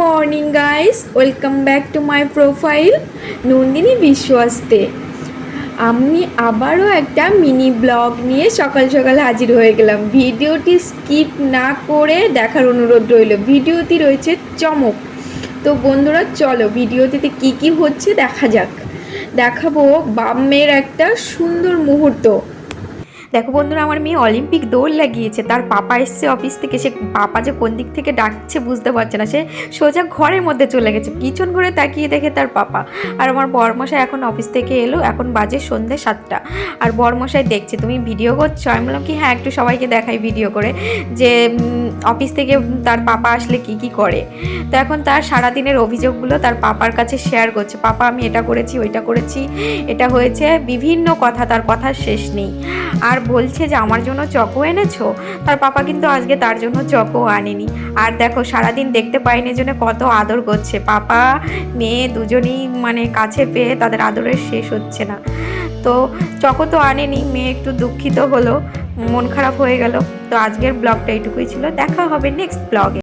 Morning guys welcome back to my profile Nandini বিশ্বাস্তে আমি আবারও একটা মিনি ব্লগ নিয়ে সকাল সকাল হাজির হয়ে গেলাম। ভিডিওটি স্কিপ না করে দেখার অনুরোধ রইল। ভিডিওটি রয়েছে চমক। তো বন্ধুরা, চলো ভিডিওটিতে কি কি হচ্ছে দেখা যাক। দেখাবো বাম্মের একটা সুন্দর মুহূর্ত। দেখো বন্ধুরা, আমার মেয়ে অলিম্পিক দৌড় লাগিয়েছে। তার পাপা এসছে অফিস থেকে। সে পাপা যে কোন দিক থেকে ডাকছে বুঝতে পারছে না। সে সোজা ঘরের মধ্যে চলে গেছে। পিছন ঘুরে তাকিয়ে দেখে তার পাপা। আর আমার বরমশাই এখন অফিস থেকে এলো। এখন বাজে সন্ধ্যে সাতটা। আর বরমশাই দেখছে, তুমি ভিডিও করছ? আমি বললাম কি হ্যাঁ একটু সবাইকে দেখাই ভিডিও করে যে অফিস থেকে তার পাপা আসলে কি কি করে? তো এখন তার সারাদিনের অভিযোগগুলো তার পাপার কাছে শেয়ার করছে। পাপা, আমি এটা করেছি, ওইটা করেছি। এটা হয়েছে বিভিন্ন কথা, তার কথার শেষ নেই। আর বলছে যে, আমার জন্য চকো এনেছো? তার পাপা কিন্তু আজকে তার জন্য চকো আনেনি। আর দেখো, সারাদিন দেখতে পাইনি জন্য কত আদর করছে। পাপা, মেয়ে দুজনেই মানে কাছে পেয়ে তাদের আদরের শেষ হচ্ছে না। তো চকো তো আনেনি, মেয়ে একটু দুঃখিত হলো, মন খারাপ হয়ে গেল। তো আজকের ব্লগটা এইটুকুই ছিল। দেখা হবে নেক্সট ব্লগে।